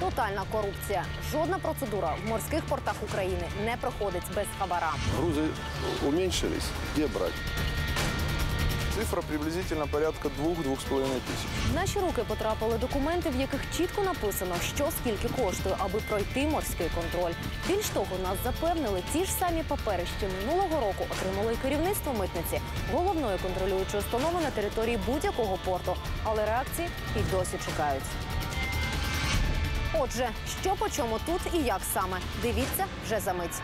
Тотальна корупція. Жодна процедура в морських портах України не проходить без хабара. Грузы уменьшились. Где брать? Цифра приблизительно порядка 2-2,5 тысяч. В наші руки потрапили документи, в яких чітко написано, що скільки коштує, аби пройти морський контроль. Більш того, нас запевнили, ті ж самі папери, що минулого року отримало і керівництво митниці, головної контролюючої установи на території будь-якого порту. Але реакції і досі чекають. Отже, що по чому тут і як саме? Дивіться вже за мить.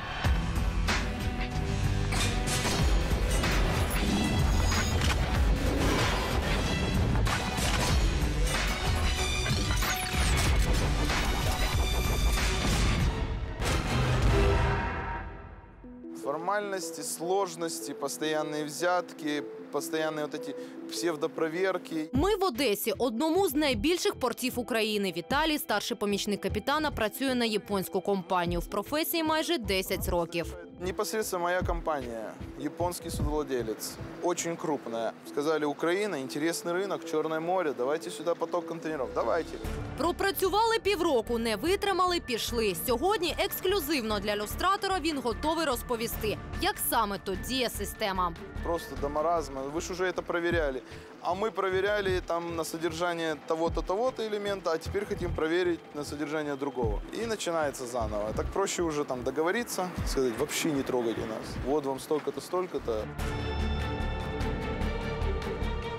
Формальности, сложности, постоянные взятки, постоянные вот эти псевдопроверки. Ми в Одесі, одному з найбільших портів України. Віталій, старший помічник капітана, працює на японську компанію. В професії майже 10 років. Непосредственно моя компания, японский судовладелец, очень крупная. Сказали, Украина, интересный рынок, Черное море, давайте сюда поток контейнеров, давайте. Пропрацювали півроку, не витримали, пішли. Сьогодні ексклюзивно для люстратора він готовий розповісти, як саме то діє система. Просто до маразма. Вы же уже это проверяли. А мы проверяли там на содержание того-то, того-то элемента, а теперь хотим проверить на содержание другого. И начинается заново. Так проще уже там договориться, сказать, вообще не трогайте нас. Вот вам столько-то, столько-то.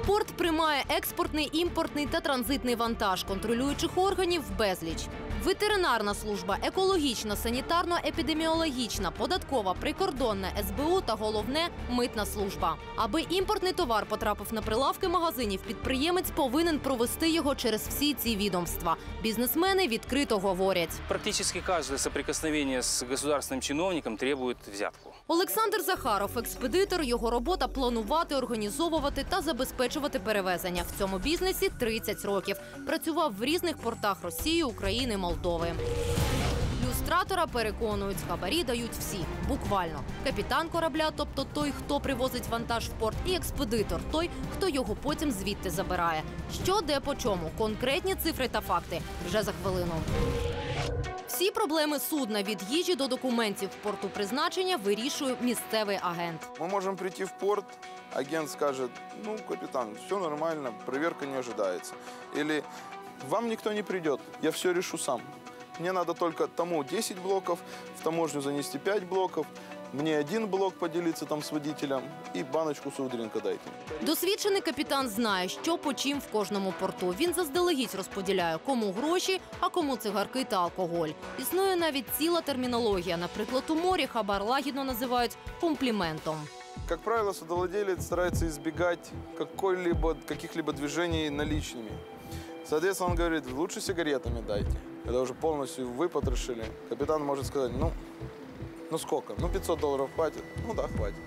Порт приймає експортний, імпортний та транзитний вантаж контролюючих органів безліч. Ветеринарна служба, екологічна, санітарно-епідеміологічна, податкова, прикордонна, СБУ та головне митна служба. Аби імпортний товар потрапив на прилавки магазинів, підприємець повинен провести його через всі ці відомства. Бізнесмени відкрито говорять. Практически каждое соприкосновение с государственным чиновником требует взятку. Олександр Захаров, експедитор. Його робота планувати, організовувати та забезпечувати перевезення. В цьому бізнесі 30 років. Працював в різних портах Росії, України, Молдови. Люстратора переконують, хабарі дають всі, буквально. Капітан корабля, тобто той, хто привозить вантаж в порт, і експедитор, той, хто його потім звідти забирає. Що де по чому, конкретні цифри та факти вже за хвилину. Всі проблеми судна від їжі до документів порту призначення вирішує місцевий агент. Мы можем прийти в порт, агент скажет, ну, капитан, все нормально, проверка не ожидается. Или вам никто не придет, я все решу сам. Мне надо только тому 10 блоков, в таможню занести 5 блоков, мне один блок поделиться там с водителем и баночку судринка дайте. Досвідчений капітан знає, що по чим в кожному порту. Він заздалегідь розподіляє, кому гроші, а кому цигарки та алкоголь. Існує навіть ціла термінологія. Наприклад, у морі хабар лагідно називають компліментом. Как правило, судовладелец старается избегать каких-либо движений наличными. Соответственно, он говорит, лучше сигаретами дайте. Когда уже полностью выпотрошили, капитан может сказать, ну, ну сколько? Ну, 500 долларов хватит? Ну да, хватит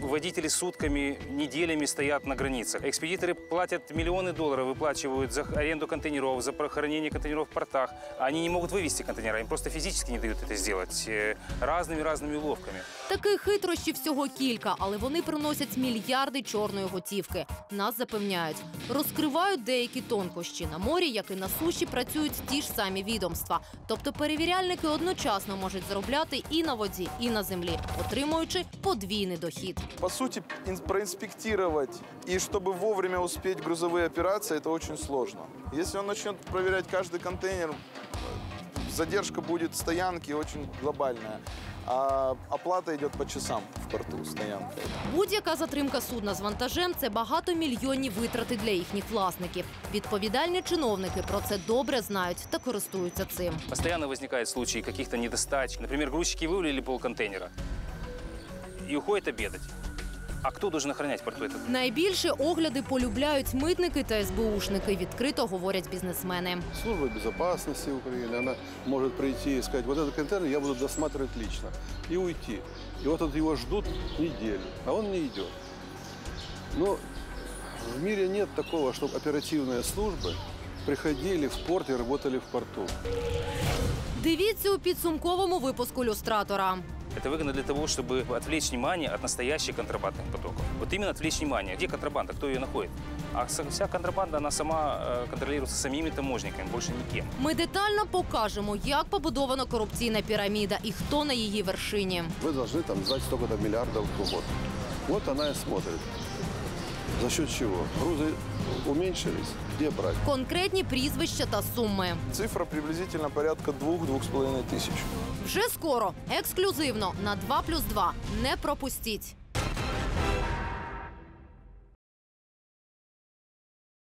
Водители сутками, неделями стоят на границах. Экспедиторы платят миллионы долларов, выплачивают за аренду контейнеров, за хранение контейнеров в портах. Они не могут вывести контейнеры, им просто физически не дают это сделать э, разными-разными уловками. Таких хитрощів всього кілька, але вони приносять мільярди чорної готівки. Нас запевняють, розкривають деякі тонкощі. На морі, як і на суші, працюють ті ж самі відомства. Тобто перевіряльники одночасно можуть заробляти і на воді, і на землі, отримуючи подвійний дохід. По сути, ин- проинспектировать и чтобы вовремя успеть в грузовые операции, это очень сложно. Если он начнет проверять каждый контейнер, э, задержка будет стоянки очень глобальная. А оплата идет по часам в порту стоянка. Будь-яка затримка судна з вантажем це багатомільйонні витрати для їхніх власників. Відповідальні чиновники про це добре знають та користуються цим. Постоянно возникают случаи каких-то недостач. Например, грузчики вывалили полконтейнера и уходят обедать. А кто должен охранять в порту этот? Найбільше огляди полюбляють митники та СБУшники. Відкрито говорять бізнесмени. Служба безопасности Украины, она может прийти и сказать, вот этот контейнер я буду досматривать лично, и уйти. И вот тут его ждут неделю, а он не идет. Но в мире нет такого, чтобы оперативные службы приходили в порт и работали в порту. Дивіться у підсумковому випуску люстратора. Это выгодно для того, чтобы отвлечь внимание от настоящих контрабандных потоков. Вот именно отвлечь внимание. Где контрабанда, кто ее находит? А со- вся контрабанда, она сама э, контролируется самими таможниками, больше никем. Ми детально покажемо, як побудована корупційна піраміда і хто на її вершині. Вы должны там сдать столько-то миллиардов в год. Вот она и смотрит. За счет чего? Грузы уменьшились, где брать? Конкретні прізвища та суми. Цифра приблизительно порядка 2-2,5 тисяч. Вже скоро, ексклюзивно на 2 плюс 2. Не пропустіть.